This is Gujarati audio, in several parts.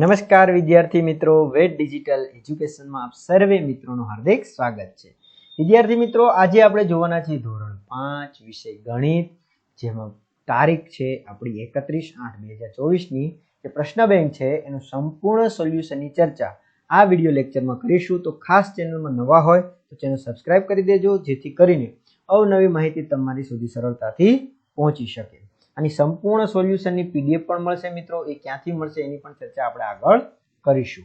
નમસ્કાર વિદ્યાર્થી મિત્રો વેટ ડિજિટલ એજ્યુકેશનમાં આપ સર્વે મિત્રોનું હાર્દિક સ્વાગત છે. વિદ્યાર્થી મિત્રો, આજે આપણે જોવાના છીએ ધોરણ પાંચ વિષય ગણિત, જેમાં તારીખ છે આપણી એકત્રીસ આઠ બે હજાર ચોવીસની. જે પ્રશ્ન બેંક છે, એનું સંપૂર્ણ સોલ્યુશનની ચર્ચા આ વીડિયો લેક્ચરમાં કરીશું. તો ખાસ ચેનલમાં નવા હોય તો ચેનલ સબસ્ક્રાઇબ કરી દેજો, જેથી કરીને અવનવી માહિતી તમારી સુધી સરળતાથી પહોંચી શકે. આની સંપૂર્ણ સોલ્યુશનની પીડીએફ પણ મળશે મિત્રો, એ ક્યાંથી મળશે એની પણ ચર્ચા આપણે આગળ કરીશું.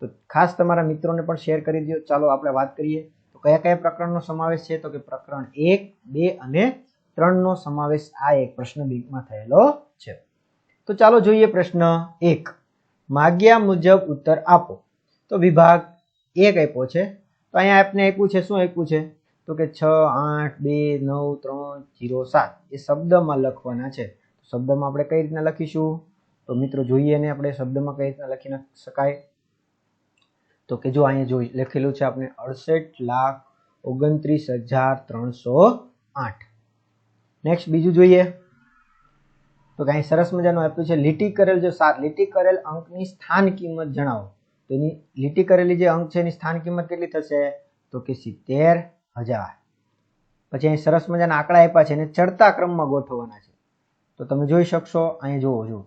તો ખાસ તમારા મિત્રોને પણ શેર કરી દો ચાલો આપણે વાત કરીએ. તો કયા કયા પ્રકરણનો સમાવેશ છે? તો કે પ્રકરણ એક, બે અને ત્રણનો સમાવેશ આ એક પ્રશ્ન બેંકમાં થયેલો છે. તો ચાલો જોઈએ પ્રશ્ન એક. માગ્યા મુજબ ઉત્તર આપો. તો વિભાગ એક આપ્યો છે. તો અહીંયા આપને આપ્યું છે. શું આપ્યું છે? તો કે છ, આઠ, બે, નવ, ત્રણ, જીરો, સાત. એ શબ્દમાં લખવાના છે. શબ્દમાં આપણે કઈ રીતના લખીશું? તો મિત્રો જોઈએ ને આપણે શબ્દમાં કઈ રીતના લખી શકાય. તો કે જો અહીંયા જોઈ, લખેલું છે આપણે અડસઠ લાખ ઓગણત્રીસ હજાર ત્રણસો આઠ. નેક્સ્ટ બીજું જોઈએ. તો કે અહીં સરસ મજાનું આપ્યું છે લીટી કરેલ જો સાત. લીટી કરેલ અંકની સ્થાન કિંમત જણાવો. તો એની લીટી કરેલી જે અંક છે એની સ્થાન કિંમત કેટલી થશે? તો કે સિત્તેર હજાર. પછી અહીં સરસ મજાના આંકડા આપ્યા છે અને ચડતા ક્રમમાં ગોઠવવાના છે. તો તમે જોઈ શકશો, અહીં જુઓ જુઓ.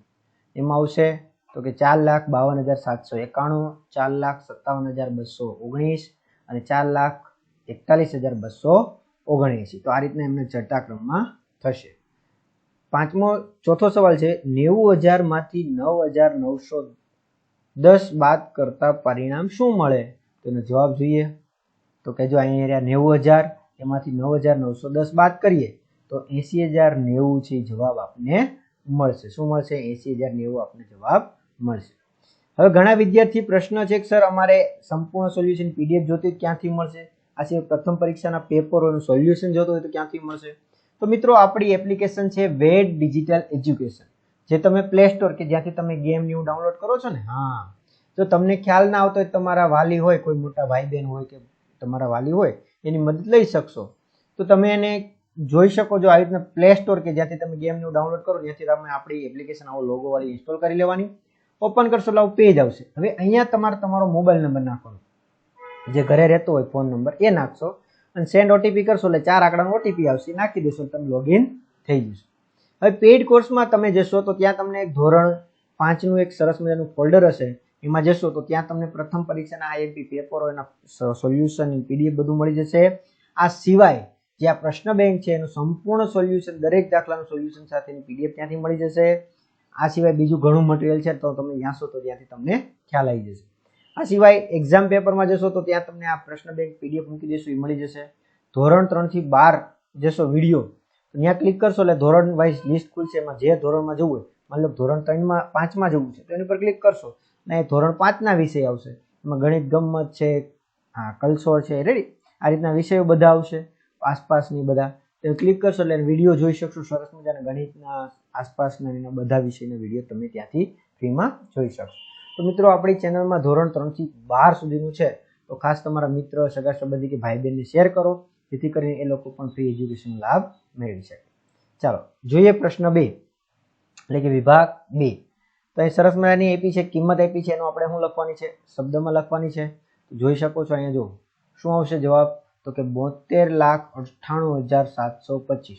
એમાં આવશે તો કે ચાર લાખ બાવન હજાર સાતસો એકાણું, ચાર લાખ સત્તાવન હજાર બસો ઓગણીસ અને ચાર લાખ એકતાલીસ હજાર બસો ઓગણએંસી તો આ રીતના એમને ચડતા ક્રમમાં થશે. પાંચમો, ચોથો સવાલ છે, નેવું હજારમાંથી નવ હજાર નવસો દસ બાદ કરતા પરિણામ શું મળે? તો એનો જવાબ જોઈએ. તો કે જો અહીંયા રહ્યા નેવું હજાર એમાંથી નવ હજાર નવસો દસ બાદ કરીએ, તો એંસી હજાર નેવું છે જવાબ આપને મળશે. શું મળશે? એંસી હજાર નેવું આપને જવાબ મળશે. હવે ઘણા વિદ્યાર્થી પ્રશ્ન છે કે, સર, અમારે સંપૂર્ણ સોલ્યુશન પીડીએફ જોતી ક્યાંથી મળશે? આ સિવાય પ્રથમ પરીક્ષાના પેપરોનું સોલ્યુશન જોતું હોય તો ક્યાંથી મળશે? તો મિત્રો, આપણી એપ્લિકેશન છે વેડ ડિજિટલ એજ્યુકેશન. જે તમે પ્લે સ્ટોર કે જ્યાંથી તમે ગેમ ન્યૂ ડાઉનલોડ કરો છો ને? હા. જો તમને ખ્યાલ ના આવતો હોય તમારા વાલી હોય, કોઈ મોટા ભાઈ બહેન હોય કે તમારા વાલી હોય, એની મદદ લઈ શકશો. તો તમે એને જોઈ શકો છો આવી રીતના પ્લે સ્ટોર કે જ્યાંથી તમે ગેમનું ડાઉનલોડ કરો ત્યાંથી તમે આપણી એપ્લિકેશન આવો લોગો વાળી ઇન્સ્ટોલ કરી લેવાની. ઓપન કરશો એટલે આવું પેજ આવશે. હવે અહીંયા તમારે તમારો મોબાઈલ નંબર નાખવાનો. જે ઘરે રહેતો હોય ફોન નંબર એ નાખશો અને સેન્ડ ઓટીપી કરશો એટલે ચાર આંકડાનો ઓટીપી આવશે. નાખી દેશો તમે લોગિન થઈ જશો. હવે પેઇડ કોર્સમાં તમે જશો તો ત્યાં તમને એક ધોરણ પાંચનું એક સરસ મજાનું ફોલ્ડર હશે. એમાં જશો તો ત્યાં તમને પ્રથમ પરીક્ષાના આઈએમપી પેપરો એના સોલ્યુશન પીડીએફ બધું મળી જશે. આ સિવાય જે આ પ્રશ્ન બેંક છે એનું સંપૂર્ણ સોલ્યુશન દરેક દાખલાનું સોલ્યુશન સાથેની પીડીએફ ત્યાંથી મળી જશે. આ સિવાય બીજું ઘણું મટીરિયલ છે તો તમે જાશો તો ત્યાંથી તમને ખ્યાલ આવી જશે. આ સિવાય એક્ઝામ પેપરમાં જશો તો ત્યાં તમને આ પ્રશ્ન બેંક પીડીએફ મૂકી દેશો, એ મળી જશે. ધોરણ ત્રણથી બાર જશો વીડિયો ત્યાં ક્લિક કરશો એટલે ધોરણ વાઇઝ લિસ્ટ ખુલશે. એમાં જે ધોરણમાં જવું હોય મતલબ ધોરણ ત્રણમાં પાંચમાં જવું છે, તો એની પર ક્લિક કરશો અને ધોરણ પાંચના વિષય આવશે. એમાં ગણિત ગમત છે, હા કલસોર છે રેડી આ રીતના વિષયો બધા આવશે, આસપાસની બધા. તો ક્લિક કરશો એટલે વીડિયો જોઈ શકશો, સરસ મજાના ગણિતના આસપાસના એના બધા વિષયના વીડિયો તમે ત્યાંથી ફ્રીમાં જોઈ શકશો. તો મિત્રો, આપણી ચેનલમાં ધોરણ ત્રણથી બાર સુધીનું છે. તો ખાસ તમારા મિત્ર, સગા સંબંધી કે ભાઈ બહેનને શેર કરો, જેથી કરીને એ લોકો પણ ફ્રી એજ્યુકેશન લાભ મેળવી શકે. ચાલો, જોઈએ પ્રશ્ન બે. એટલે કે વિભાગ બે. તો અહીં સરસ મજાની આપી છે, કિંમત આપી છે, એનો આપણે શું લખવાની છે? શબ્દમાં લખવાની છે. જોઈ શકો છો અહીંયા જો, શું આવશે જવાબ? તો કે બોતેર લાખ અઠ્ઠાણું હજાર સાતસો પચીસ.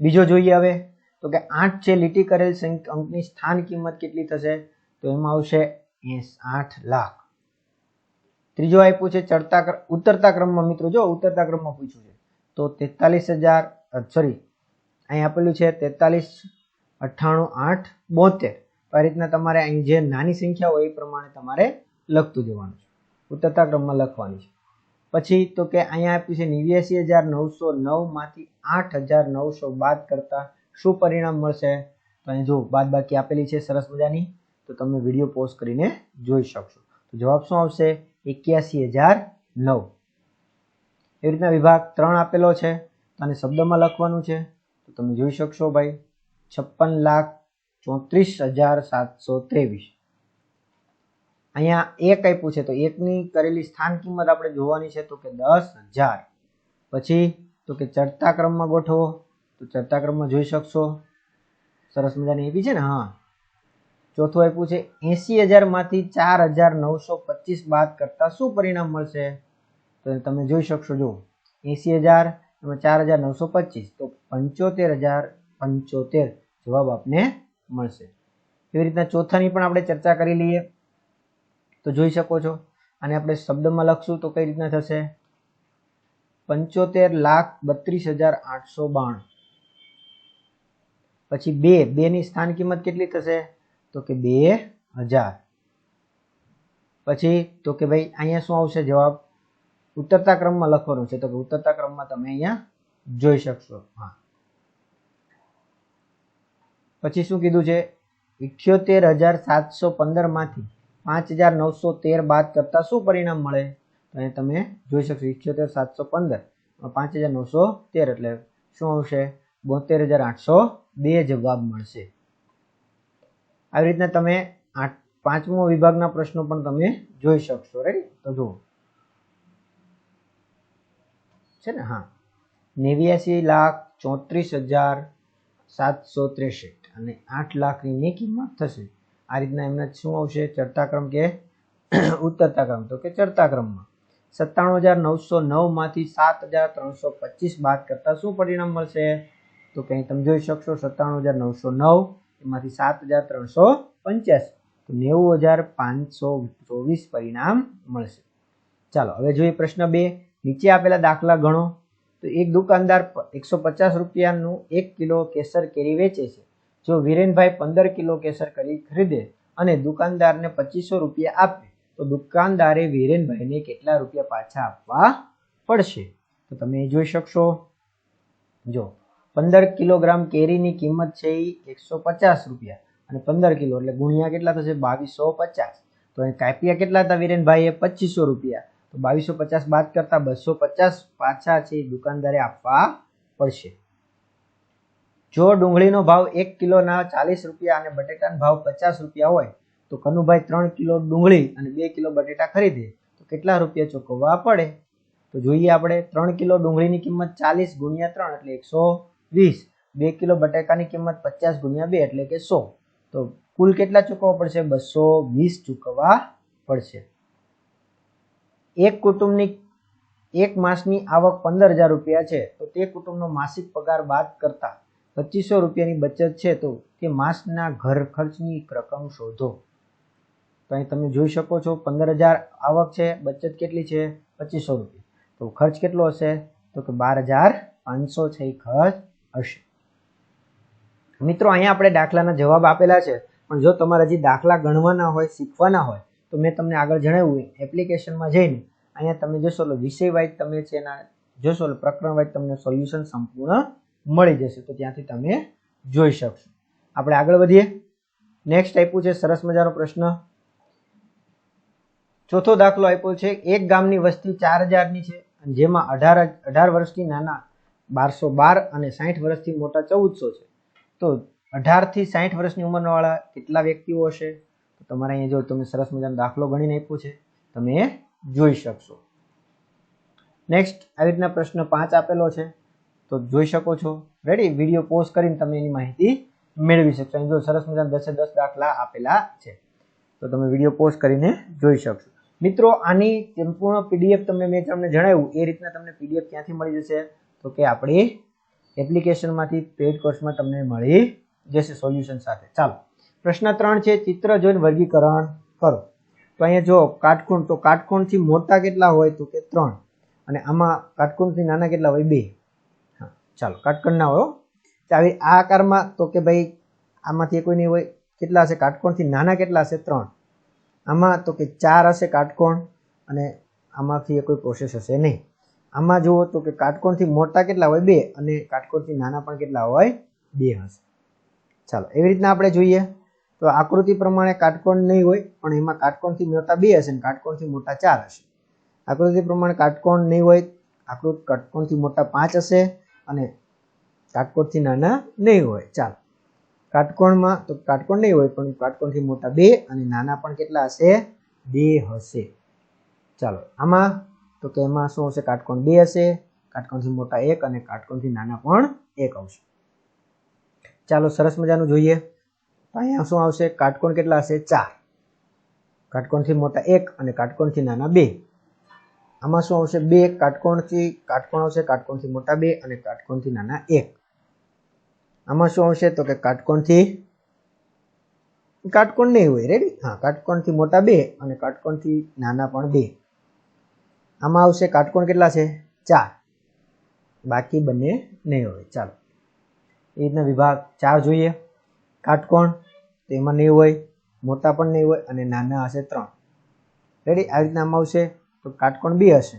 બીજો જોઈએ હવે, તો કે આઠ છે લીટી કરેલ અંકની સ્થાન કિંમત કેટલી થશે? તો એમાં આવશે એસ- આઠ લાખ. ત્રીજો આપ્યું છે ચડતા ઉતરતા ક્રમમાં, મિત્રો જો ઉતરતા ક્રમમાં પૂછ્યું છે, તો તેતાલીસ હજાર સોરી અહીં આપેલું છે તેતાલીસ અઠ્ઠાણું આઠ બોતેર. આ રીતના તમારે અહીં જે નાની સંખ્યા હોય એ પ્રમાણે તમારે લખતું જવાનું છે. ઉતરતા ક્રમમાં લખવાની છે. પછી તો કે અહીંયા આપ્યું છે નેવ્યાસી હજાર નવસો નવમાંથી આઠ હજાર નવસો બાદ કરતા શું પરિણામ મળશે? તો અહીં જો બાદ બાકી આપેલી છે સરસ મજાની, તો તમે વીડિયો પોઝ કરીને જોઈ શકશો. તો જવાબ શું આવશે? એક્યાસી હજાર નવ. એવી રીતના વિભાગ ત્રણ આપેલો છે. તો આને શબ્દમાં લખવાનું છે. તો તમે જોઈ શકશો ભાઈ. છપ્પન લાખ ચોત્રીસ હજાર સાતસો ત્રેવીસ. અહીંયા એક આપ્યું છે તો એકની કરેલી સ્થાન કિંમત આપણે જોવાની છે તો કે દસ હજાર. પછી તો કે ચડતા ક્રમમાં ગોઠવો, તો ચડતા ક્રમમાં જોઈ શકશો. સરસ મજાની એવી છે ને, હા. ચોથું આપ્યું છે એસી હજારમાંથી ચાર હજાર નવસો પચીસ બાદ કરતા શું પરિણામ મળશે? તો તમે જોઈ શકશો જો એસી હજાર એમાં ચાર હજાર નવસો પચીસ, તો પંચોતેર હજાર પંચોતેર. જવાબ આપને મળશે. એવી રીતના ચોથાની પણ આપણે ચર્ચા કરી લઈએ. તો જોઈ શકો છો. અને આપણે શબ્દમાં લખશું તો કઈ રીતના થશે? પંચોતેર લાખ બત્રીસ હજાર આઠસો બાણું. પછી બે બે ની સ્થાન કિંમત કેટલી થશે? તો કે બે હજાર. પછી તો કે ભાઈ અહીંયા શું આવશે જવાબ? ઉતરતા ક્રમમાં લખવાનું છે. તો કે ઉતરતા ક્રમમાં તમે અહીંયા જોઈ શકશો. હા. પછી શું કીધું છે? ઇઠ્યોતેર હજાર સાતસો પંદરમાંથી પાંચ હજાર નવસો તેર બાદ કરતા શું પરિણામ મળે? તો અહીં તમે જોઈ શકશો ઇઠ્યોતેર સાતસો પંદર પાંચ હજાર નવસો તેર એટલે શું આવશે? બોતેર હજાર આઠસો બે જવાબ મળશે. આવી રીતના તમે આઠ પાંચમો વિભાગના પ્રશ્નો પણ તમે જોઈ શકશો રાઈટ તો જુઓ. છે ને? હા. નેવ્યાસી લાખ ચોત્રીસ હજાર સાતસો ત્રેસઠ. અને આઠ લાખની નેકીમાં થશે. આ રીતના એમને શું આવશે? ચડતા કે ઉતરતા ક્રમ તો કે ચડતા ક્રમમાં સત્તાણું હજાર નવસો નવમાંથી સાત હજાર ત્રણસો પચીસ બાદ કરતાં શું પરિણામ મળશે? તો કંઈ તમે જોઈ શકશો સત્તાણું હજાર નવસો નવ એમાંથી સાત હજાર ત્રણસો પંચ્યાસી તો નેવું હજાર પાંચસો ચોવીસ પરિણામ મળશે. ચાલો, હવે જોઈએ પ્રશ્ન બે. નીચે આપેલા દાખલા ગણો. તો એક દુકાનદાર એકસો પચાસ રૂપિયાનું એક કિલો કેસર કેરી વેચે છે. જો વિરેનભાઈ પંદર કિલો કેસર કરી ખરીદે અને દુકાનદારને પચીસો રૂપિયા આપે, તો દુકાનદારે વિરેનભાઈને કેટલા રૂપિયા પાછા આપવા પડશે? તો તમે જોઈ શકશો. જો, પંદર કિલોગ્રામ કેરીની કિંમત છે એ એકસો પચાસ રૂપિયા અને પંદર કિલો એટલે ગુણ્યા કેટલા થશે? બાવીસો પચાસ. તો અહીં કાપ્યા કેટલા હતા વિરેનભાઈએ? પચીસો રૂપિયા. તો બાવીસો પચાસ બાદ કરતા બસો પચાસ પાછા છે એ દુકાનદારે આપવા પડશે. જો ડુંગળીનો ભાવ એક કિલોના ચાલીસ રૂપિયા અને બટેટાનો ભાવ પચાસ રૂપિયા હોય, તો કનુભાઈ ત્રણ કિલો ડુંગળી અને બે કિલો બટેટા ખરીદે. તો કેટલા રૂપિયા ચૂકવવા પડે? તો જોઈએ આપણે, ત્રણ કિલો ડુંગળીની કિંમત ચાલીસ ગુણ્યા ત્રણ એટલે એકસો વીસ. બે કિલો બટેકાની કિંમત પચાસ ગુણ્યા બે એટલે કે સો. તો કુલ કેટલા ચૂકવવા પડશે? બસો વીસ ચૂકવવા પડશે. એક કુટુંબની, એક માસની આવક પંદર હજાર રૂપિયા છે. તો તે કુટુંબનો માસિક પગાર બાદ કરતા પચીસો રૂપિયાની બચત છે તો તે માસના ઘર ખર્ચની રકમ શોધો. તો અહીં તમે જોઈ શકો છો પંદર હજાર આવક છે, બચત કેટલી છે? પચીસો રૂપિયા. તો ખર્ચ કેટલો હશે? તો કે બાર હજાર પાંચસો છે એ ખર્ચ હશે. મિત્રો, અહીંયા આપણે દાખલાના જવાબ આપેલા છે, પણ જો તમારે હજી દાખલા ગણવાના હોય, શીખવાના હોય, તો મેં તમને આગળ જણાવ્યું એપ્લિકેશનમાં જઈને અહીંયા તમે જોશો એટલે વિષય વાઇઝ તમે છે એના, જોશો એટલે પ્રકરણ વાઇઝ તમને સોલ્યુશન સંપૂર્ણ મળી જશે. તો ત્યાંથી તમે જોઈ શકશો. આપણે આગળ વધીએ. નેક્સ્ટ આપ્યું છે સરસ મજાનો પ્રશ્ન. ચોથો દાખલો આપ્યો છે, એક ગામની વસ્તી ચાર હજારની છે જેમાં અઢાર અઢાર વર્ષથી નાના બારસો બાર અને સાઠ વર્ષથી મોટા ચૌદસો છે. તો અઢારથી સાઠ વર્ષની ઉંમરવાળા કેટલા વ્યક્તિઓ હશે? તો તમારે અહીંયા જો તમે સરસ મજાનો દાખલો ગણીને આપ્યો છે, તમે જોઈ શકશો. નેક્સ્ટ આવી રીતના પ્રશ્ન પાંચ આપેલો છે. તો જોઈ શકો છો. રેડી વીડિયો પોઝ કરીને તમે એની માહિતી મેળવી શકશો. અહીં જો સરસ મજાના દસે દસ દાખલા આપેલા છે. તો તમે વીડિયો પોઝ કરીને જોઈ શકશો. મિત્રો, આની સંપૂર્ણ પીડીએફ તમને મેં તમને જણાવ્યું. એ રીતના તમને પીડીએફ ક્યાંથી મળી જશે? તો કે આપણી એપ્લિકેશનમાંથી પેડ કોર્સમાં તમને મળી જશે સોલ્યુશન સાથે. ચાલો. પ્રશ્ન ત્રણ છે, ચિત્ર જોઈને વર્ગીકરણ કરો. તો અહીંયા જો કાટકોણ તો કાટકોણથી મોટા કેટલા હોય? તો કે ત્રણ. અને આમાં કાટકોણથી નાના કેટલા હોય? બે. ચાલો કાટકોણ ના હોય આવી આ આકારમાં તો કે ભાઈ આમાંથી કોઈ નહીં હોય. કેટલા હશે? કાટકોણથી નાના કેટલા હશે? ત્રણ. આમાં તો કે ચાર હશે કાટકોણ અને આમાંથી કોઈ પ્રોસેસ હશે નહીં. આમાં જુઓ તો કે કાટકોણથી મોટા કેટલા હોય? બે. અને કાટકોણથી નાના પણ કેટલા હોય? બે હશે. ચાલો, એવી રીતના આપણે જોઈએ. તો આકૃતિ પ્રમાણે કાટકોણ નહીં હોય, પણ એમાં કાટકોણથી મોટા બે હશે અને કાટકોણથી મોટા ચાર હશે. આકૃતિ પ્રમાણે કાટકોણ નહીં હોય આકૃતિ કાટકોણથી મોટા પાંચ હશે. અને કાટકોણથી નાના નહીં હોય. ચાલો. કાટકોણમાં તો કાટકોણ નહીં હોય, પણ કાટકોણથી મોટા બે અને નાના પણ કેટલા હશે? બે હશે. ચાલો. આમાં તો કે એમાં શું હશે? કાટકોણ બે હશે, કાટકોણથી મોટા એક અને કાટકોણથી નાના પણ એક આવશે. ચાલો, સરસ મજાનું જોઈએ. અહીંયા શું આવશે? કાટકોણ કેટલા હશે? ચાર. કાટકોણથી મોટા એક અને કાટકોણથી નાના બે. આમાં શું આવશે? બે કાટકોણથી, કાટકોણ આવશે, કાટકોણથી મોટા બે અને કાટકોણથી નાના એક. આમાં શું આવશે? તો કે કાટકોણથી, કાટકોણ નહીં હોય રેડી હા, કાટકોણથી મોટા બે અને કાટકોણથી નાના પણ બે. આમાં આવશે કાટકોણ કેટલા છે? ચાર. બાકી બંને નહીં હોય. ચાલો. એ રીતના વિભાગ ચાર જોઈએ. કાટકોણ, તેમાં નહીં હોય, મોટા પણ નહીં હોય અને નાના હશે ત્રણ. રેડી આવી રીતના આમાં આવશે તો કાટકોણ બે હશે.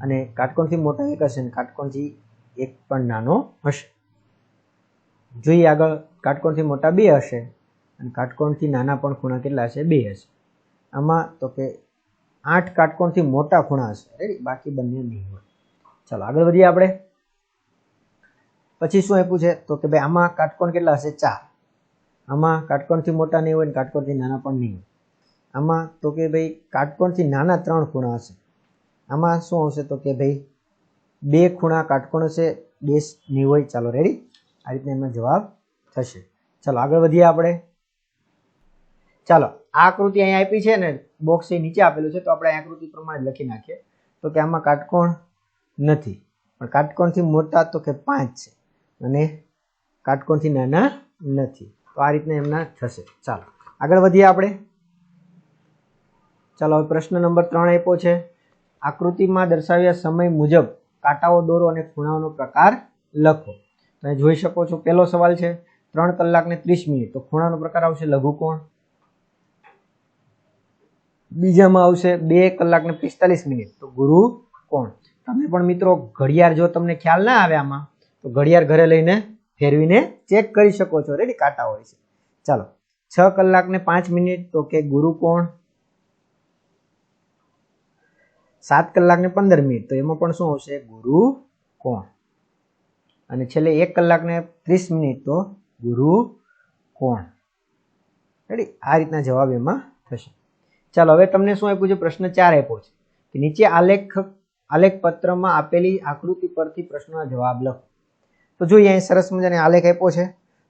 અને કાટકોણથી મોટા એક હશે અને કાટકોણથી એક પણ નાનો હશે. જોઈએ આગળ કાટકોણથી મોટા બે હશે અને કાટકોણથી નાના પણ ખૂણા કેટલા હશે? બે હશે. આમાં તો કે આઠ કાટકોણથી મોટા ખૂણા હશે. બાકી બંને નહીં હોય. ચાલો, આગળ વધીએ આપણે. પછી શું આપ્યું છે? તો કે ભાઈ આમાં કાટકોણ કેટલા હશે? ચાર. આમાં કાટકોણથી મોટા નહીં હોય ને કાટકોણથી નાના પણ નહીં હોય. આમાં તો કે ભાઈ કાટકોણથી નાના ત્રણ ખૂણા હશે. આમાં શું આવશે તો કે ભાઈ બે ખૂણા કાટકોણ હશે, બે નહીં હોય ચાલો રેડી આ રીતના એમનો જવાબ થશે. ચાલો, આગળ વધીએ આપણે. ચાલો આકૃતિ અહીંયા આપી છે ને બોક્સ નીચે આપેલું છે, તો આપણે આકૃતિ પ્રમાણે લખી નાખીએ. તો કે આમાં કાટકોણ નથી, પણ કાટકોણથી મોટા તો કે પાંચ છે, અને કાટકોણથી નાના નથી. તો આ રીતના એમના થશે. ચાલો, આગળ વધીએ આપણે. ચાલો હવે પ્રશ્ન નંબર ત્રણ આપ્યો છે. આકૃતિમાં દર્શાવ્યા સમય મુજબ કાંટાઓ, દોરો અને ખૂણાઓનો પ્રકાર લખો. તમે જોઈ શકો છો પહેલો સવાલ છે, ત્રણ કલાક ને ત્રીસ મિનિટ. તો ખૂણાનો પ્રકાર આવશે લઘુકોણ. બીજામાં આવશે બે કલાક ને પિસ્તાલીસ મિનિટ. તો ગુરુ કોણ તમે પણ મિત્રો ઘડિયાળ જો તમને ખ્યાલ ના આવે આમાં, તો ઘડિયાળ ઘરે લઈને ફેરવીને ચેક કરી શકો છો. રેડી કાંટા હોય છે. ચાલો, છ કલાક ને પાંચ મિનિટ. તો કે ગુરુ કોણ સાત કલાક ને પંદર મિનિટ. તો એમાં પણ શું આવશે ગુરુ કોણ? અને છેલ્લે એક કલાક ને ત્રીસ મિનિટ, તો ગુરુ કોણ? રેડી આ રીતના જવાબ એમાં થશે. ચાલો, હવે તમને શું આપ્યું છે? પ્રશ્ન ચાર આપ્યો છે કે નીચે આલેખ આલેખ પત્રમાં આપેલી આકૃતિ પરથી પ્રશ્નનો જવાબ લખો. તો જોઈએ, અહીં સરસ મજાને આલેખ આપ્યો છે.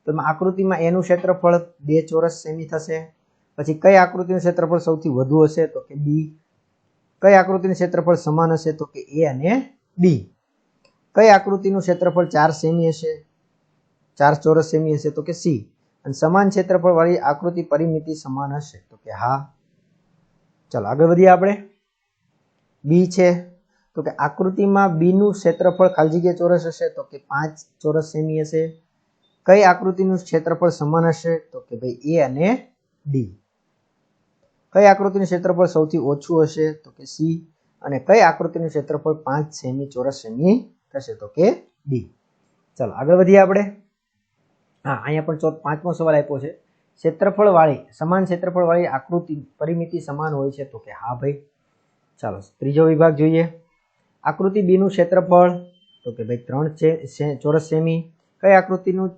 તો આકૃતિમાં એનું ક્ષેત્રફળ બે ચોરસ સેમી થશે. પછી કઈ આકૃતિનું ક્ષેત્રફળ સૌથી વધુ હશે? તો કે બી. કઈ આકૃતિનું ક્ષેત્રફળ સમાન હશે તો કે એ અને બી કઈ આકૃતિનું ક્ષેત્રફળ ચાર સેમી હશે? ચાર ચોરસ સેમી હશે તો કે સી અને સમાન ક્ષેત્રફળ વાળી આકૃતિ પરિમિતિ સમાન હશે તો કે હા. ચાલો, આગળ વધીએ આપણે. બી છે. તો કે આકૃતિમાં બી નું ક્ષેત્રફળ ખાલી જગ્યા ચોરસ હશે તો કે પાંચ ચોરસ સેમી હશે. કઈ આકૃતિનું ક્ષેત્રફળ સમાન હશે તો કે ભાઈ એ અને ડી કઈ આકૃતિનું ક્ષેત્રફળ સૌથી ઓછું હશે? તો કે સી. અને કઈ આકૃતિનું ક્ષેત્રફળ પાંચ સેમી ચોરસ સેમી થશે? તો કે ડી. ચાલો, આગળ વધીએ આપણે. હા, અહીંયા પણ ચોથ પાંચમો સવાલ આપ્યો છે. ક્ષેત્રફળ વાળી સમાન ક્ષેત્રફળ વાળી આકૃતિ પરિમિતિ સમાન હોય છે? તો કે હા ભાઈ. ચાલો, ત્રીજો વિભાગ જોઈએ. આકૃતિ બી નું ક્ષેત્રફળ, તો કે ભાઈ ત્રણ ચોરસ સેમી. કઈ આકૃતિનું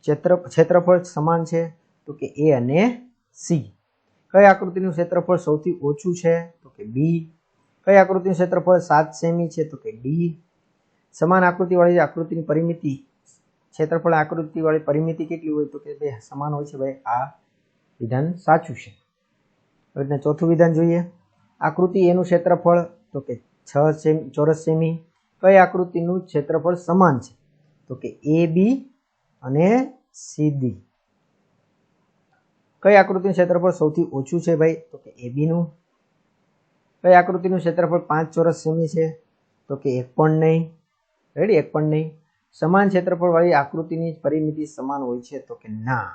ક્ષેત્ર ક્ષેત્રફળ સમાન છે? તો કે એ અને સી. કઈ આકૃતિનું ક્ષેત્રફળ સૌથી ઓછું છે? તો કે બી કઈ આકૃતિનું ક્ષેત્રફળ સાત સેમી છે? તો કે ડી સમાન આકૃતિવાળી આકૃતિની પરિમિતિ, ક્ષેત્રફળ આકૃતિવાળી પરિમિતિ કેટલી હોય? તો કે બે સમાન હોય છે ભાઈ, આ વિધાન સાચું છે. એટલે ચોથું વિધાન જોઈએ. આકૃતિ એનું ક્ષેત્રફળ, તો કે છ સેમી, ચોરસ સેમી, કઈ આકૃતિનું ક્ષેત્રફળ સમાન છે? તો કે એ બી અને સી ડી કઈ આકૃતિનું ક્ષેત્રફળ સૌથી ઓછું છે ભાઈ? તો કે એબીનું. બીનું કઈ આકૃતિનું ક્ષેત્રફળ પાંચ ચોરસ સેમી છે? તો કે એક પણ નહીં. રેડી એક પણ નહીં. સમાન ક્ષેત્રફળ વાળી આકૃતિની પરિમિતિ સમાન હોય છે, તો કે ના.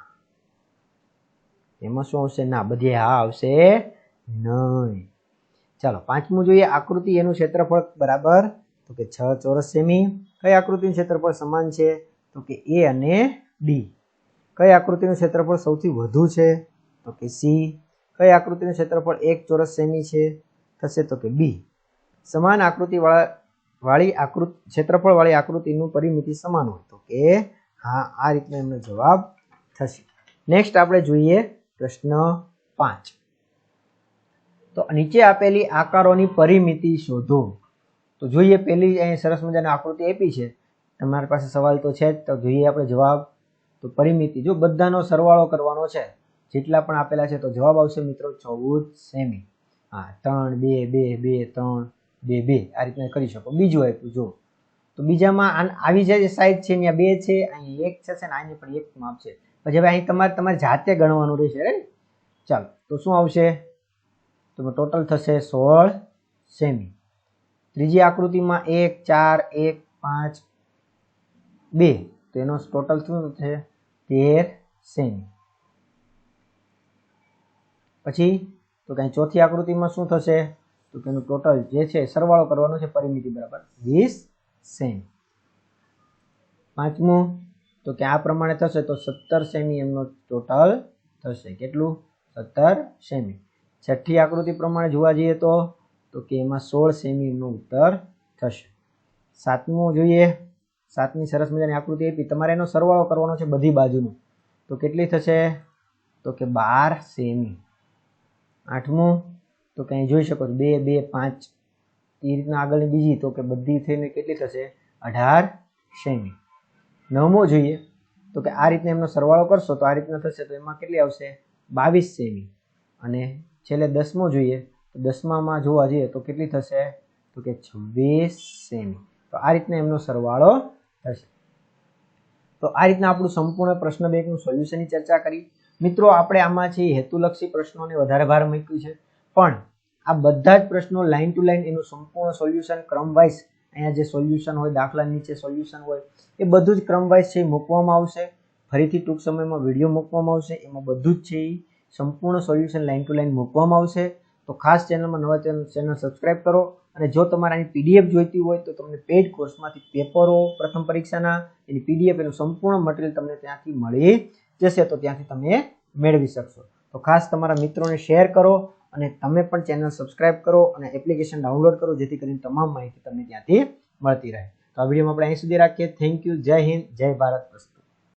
એમાં શું આવશે? ના, બધે હા આવશે નહીં. ચાલો, પાંચમું જોઈએ. આકૃતિ એનું ક્ષેત્રફળ બરાબર, તો કે છ ચોરસ સેમી. કઈ આકૃતિનું ક્ષેત્રફળ સમાન છે? તો કે એ અને ડી કઈ આકૃતિનું ક્ષેત્રફળ સૌથી વધુ છે? તો કે સી કઈ આકૃતિનું ક્ષેત્રફળ એક ચોરસ સેમી છે? થશે તો કે બી સમાન આકૃતિવાળા વાળી આકૃતિ, ક્ષેત્રફળ વાળી આકૃતિનું પરિમિતિ સમાન હોય. તો કે હા, આ રીતનો એમનો જવાબ થશે. નેક્સ્ટ આપણે જોઈએ પ્રશ્ન પાંચ. તો નીચે આપેલી આકારોની પરિમિતિ શોધો. તો જોઈએ, પેલી અહીં સરસ મજાની આકૃતિ આપી છે. તમારી પાસે સવાલ તો છે જ. તો જોઈએ આપણે જવાબ. તો પરિમિતિ. જો બધાનો સરવાળો કરવાનો છે, જેટલા પણ આપેલા છે, તો જવાબ આવશે મિત્રો ચૌદ સેમી. હા, ત્રણ, બે બે બે, ત્રણ, બે બે. આ રીતના કરી શકો. બીજું આપ્યું જો તો બીજામાં આવી જે સાઈઝ છે ત્યાં બે છે, અહીં એક છે ને અહીં પણ એક માપ છે. પછી હવે અહીં તમારે તમારે જાતે ગણવાનું રહેશે ચાલો, તો શું આવશે? તો ટોટલ થશે સોળ સેમી. ત્રીજી આકૃતિમાં એક, ચાર, એક, પાંચ, બે. તો એનો ટોટલ શું છે તેર સેમી પછી, તો કઈ ચોથી આકૃતિમાં શું થશે? તો એનું ટોટલ જે છે, સરવાળો કરવાનો છે પરિમિતિ બરાબર વીસ સેમી. પાંચમું, તો કે આ પ્રમાણે થશે તો સત્તર સેમી એમનો ટોટલ થશે. કેટલું? સત્તર સેમી. છઠ્ઠી આકૃતિ પ્રમાણે જોવા જઈએ તો તો કે એમાં સોળ સેમી એમનો ઉત્તર થશે. સાતમું જોઈએ. સાતમી સરસ મજાની આકૃતિ આપી. તમારે એનો સરવાળો કરવાનો છે બધી બાજુનો. તો કેટલી થશે? તો કે બાર સેમી. આઠમું, તો કે અહીં જોઈ શકો છો. બે બે, પાંચ. એ રીતના આગળની બીજી, તો કે બધી થઈને કેટલી થશે? અઢાર સેમી. નવમો જોઈએ. તો કે આ રીતના એમનો સરવાળો કરશો, તો આ રીતના થશે, તો એમાં કેટલી આવશે? બાવીસ સેમી. અને છેલ્લે દસમો જોઈએ. તો દસમામાં જોવા જઈએ તો કેટલી થશે? તો કે છવ્વીસ સેમી. તો આ રીતના એમનો સરવાળો થશે. તો આ રીતના આપણું સંપૂર્ણ પ્રશ્ન બેગનું સોલ્યુશનની ચર્ચા કરી. મિત્રો, આપણે આમાં છે હેતુલક્ષી પ્રશ્નોને વધારે ભાર મૂક્યું છે, પણ આ બધા જ પ્રશ્નો લાઈન ટુ લાઈન એનું સંપૂર્ણ સોલ્યુશન ક્રમવાઇઝ અહીંયા જે સોલ્યુશન હોય દાખલા નીચે સોલ્યુશન હોય, એ બધું જ ક્રમવાઇઝ છે મૂકવામાં આવશે. ફરીથી ટૂંક સમયમાં વીડિયો મૂકવામાં આવશે. એમાં બધું જ છે એ સંપૂર્ણ સોલ્યુશન લાઈન ટુ લાઈન મૂકવામાં આવશે. તો ખાસ ચેનલમાં નવા ચેનલ સબસ્ક્રાઇબ કરો. અને જો તમારે આની પીડીએફ જોઈતી હોય તો તમને પેડ કોર્સમાંથી પેપરો પ્રથમ પરીક્ષાના, એની પીડીએફ એનું સંપૂર્ણ મટીરિયલ તમને ત્યાંથી મળી જશે તો ત્યાંથી તમે મેળવી શકશો. તો ખાસ તમારા મિત્રોને શેર કરો અને તમે પણ ચેનલ સબસ્ક્રાઇબ કરો અને એપ્લિકેશન ડાઉનલોડ કરો, જેથી કરીને તમામ માહિતી તમને ત્યાંથી મળતી રહે. તો આ વિડીયોમાં આપણે અહીં સુધી રાખીએ. થેન્ક યુ જય હિન્દ. જય ભારત.